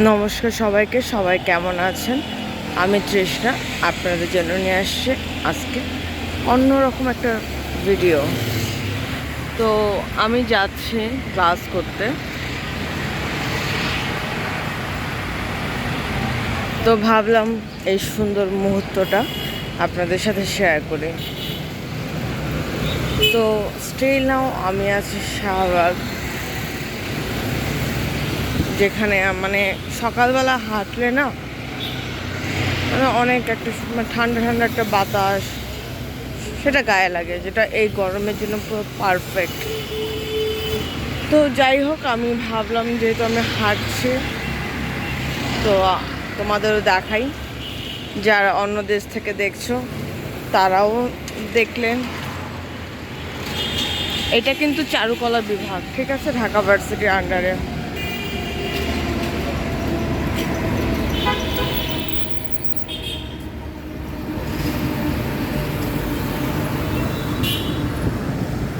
নমস্কার সবাইকে, সবাই কেমন আছেন? আমি তৃষ্ণা, আপনাদের জন্য নিয়ে আসছি আজকে অন্যরকম একটা ভিডিও তো আমি যাচ্ছি ক্লাস করতে। তো ভাবলাম এই সুন্দর মুহূর্তটা আপনাদের সাথে শেয়ার করি। তো স্টিল নাও আমি আছি শাহবাগ। যেখানে মানে সকালবেলা হাঁটলে না মানে অনেক একটা মানে ঠান্ডা ঠান্ডা একটা বাতাস, সেটা গায়ে লাগে, যেটা এই গরমের জন্য পুরো পারফেক্ট তো যাই হোক, আমি ভাবলাম যেহেতু আমি হাঁটছি, তো তোমাদেরও দেখাই, যারা অন্য দেশ থেকে দেখছ, তারাও দেখলেন। এটা কিন্তু চারুকলা বিভাগ, ঠিক আছে? ঢাকা ভার্সিটির আন্ডারে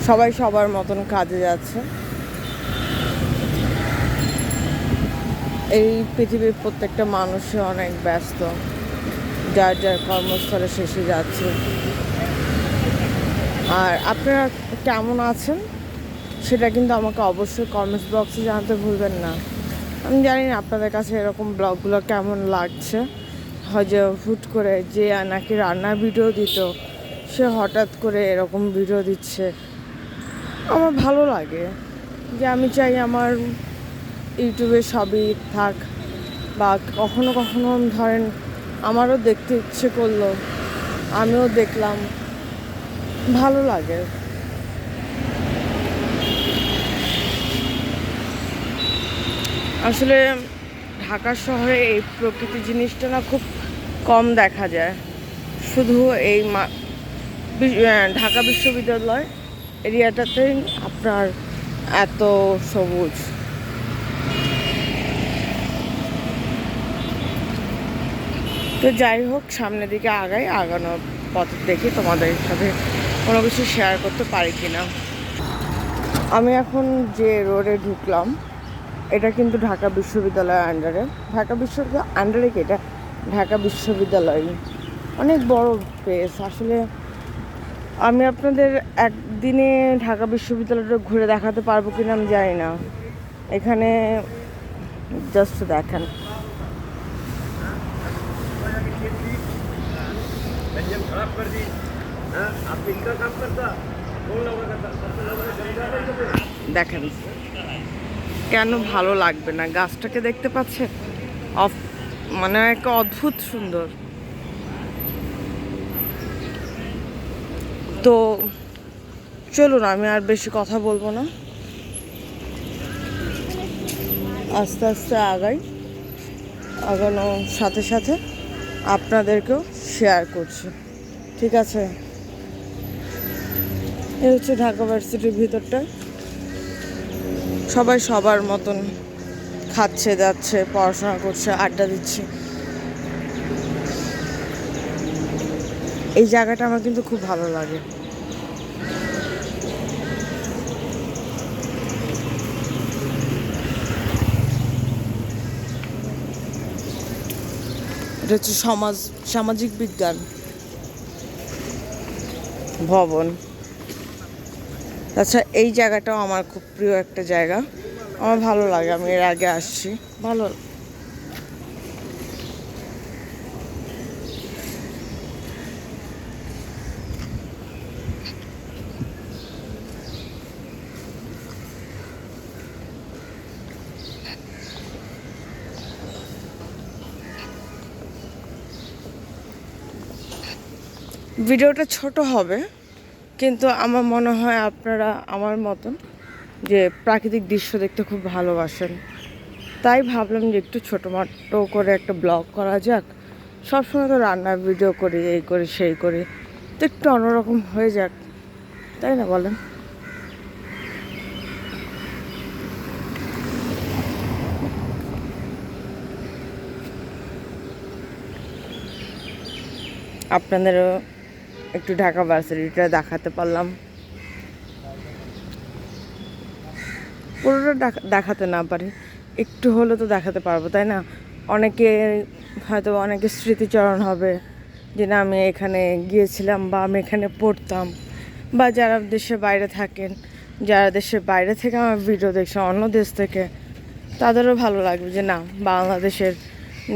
সবাই সবার মতন কাজে যাচ্ছে। এই পৃথিবীর প্রত্যেকটা মানুষই অনেক ব্যস্ত, যার যার কর্মস্থলে শেষে যাচ্ছে। আর আপনারা কেমন আছেন? সেটা কিন্তু আমাকে অবশ্যই কমেন্টস বক্সে জানাতে ভুলবেন না। আমি জানি না আপনাদের কাছে এরকম ব্লগগুলো কেমন লাগছে। হয়তো হুট করে যে নাকি রান্নার ভিডিও দিত, সে হঠাৎ করে এরকম ভিডিও দিচ্ছে। আমার ভালো লাগে যে আমি চাই আমার ইউটিউবে সবই থাক বা কখনো কখনো ধরেন আমারও দেখতে ইচ্ছে করল, আমিও দেখলাম, ভালো লাগে। আসলে ঢাকা শহরে এই প্রকৃতি জিনিসটা না খুব কম দেখা যায়। শুধু এই ঢাকা বিশ্ববিদ্যালয় এরিয়াটাতেই আপনার এত সবুজ। তো যাই হোক, সামনের দিকে আগাই আগানোর পথ দেখি তোমাদের সাথে কোনো কিছু শেয়ার করতে পারি কিনা। আমি এখন যে রোডে ঢুকলাম, এটা কিন্তু ঢাকা বিশ্ববিদ্যালয়ের আন্ডারে ঢাকা বিশ্ববিদ্যালয় আন্ডারে কি এটা? ঢাকা বিশ্ববিদ্যালয়। অনেক বড় প্লেস আসলে আমি আপনাদের একদিনে ঢাকা বিশ্ববিদ্যালয়টা ঘুরে দেখাতে পারব কিনা আমি জানি না। এখানে জাস্ট দেখেন। দেখেন, কেন ভালো লাগবে না? গাছটাকে দেখতে পাচ্ছেন? অফ মানে একটা অদ্ভুত সুন্দর। তো চলুন আমি আর বেশি কথা বলব না। আস্তে আস্তে আগাই আগানোর সাথে সাথে আপনাদেরকেও শেয়ার করছি। ঠিক আছে? এই হচ্ছে ঢাকা ভার্সিটির ভিতরটা। সবাই সবার মতন খাচ্ছে, যাচ্ছে, পড়াশোনা করছে, আড্ডা দিচ্ছে। এই জায়গাটা আমার কিন্তু খুব ভালো লাগে। এটা হচ্ছে সমাজ, সামাজিক বিজ্ঞান। ভবন। আচ্ছা এই জায়গাটাও আমার খুব প্রিয় একটা জায়গা। আমার ভালো লাগে, আমি এর আগে আসছি। ভালো ভিডিওটা ছোট হবে, কিন্তু আমার মনে হয় আপনারা আমার মতন যে প্রাকৃতিক দৃশ্য দেখতে খুব ভালোবাসেন। তাই ভাবলাম যে একটু ছোটোমাটো করে একটা ব্লগ করা যাক। সবসময় তো রান্নার ভিডিও করি, এই করি, সেই করি। তো একটু অন্যরকম হয়ে যাক, তাই না বলেন? আপনাদেরও একটু ঢাকা ভার্সিটিটা দেখাতে পারলাম। পুরোটা দেখাতে না পারি। একটু হলে তো দেখাতে পারব, তাই না? অনেকে হয়তো অনেকে স্মৃতিচরণ হবে, যে না, আমি এখানে গিয়েছিলাম বা আমি এখানে পড়তাম। বা যারা দেশের বাইরে থাকেন, যারা দেশের বাইরে থেকে আমার ভিডিও দেখছে, অন্য দেশ থেকে, তাদেরও ভালো লাগবে যে না, বাংলাদেশের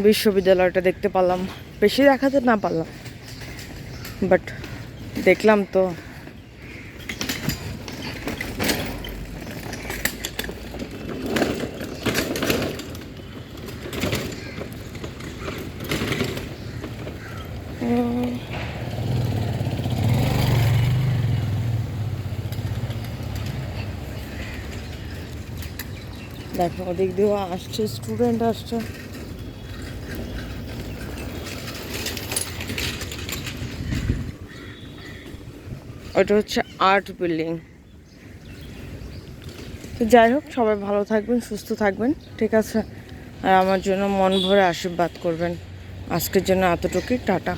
বিশ্ববিদ্যালয়টা দেখতে পারলাম। বেশি দেখাতে না পারলাম। বাট দেখলাম তো। দেখো ওদিক দিয়েও আসছে স্টুডেন্ট আসছে। ওটা হচ্ছে আর্ট বিল্ডিং। তো যাই হোক, সবাই ভালো থাকবেন, সুস্থ থাকবেন, ঠিক আছে? আর আমার জন্য মন ভরে আশীর্বাদ করবেন। আজকের জন্য এতটুকুই, টাটা।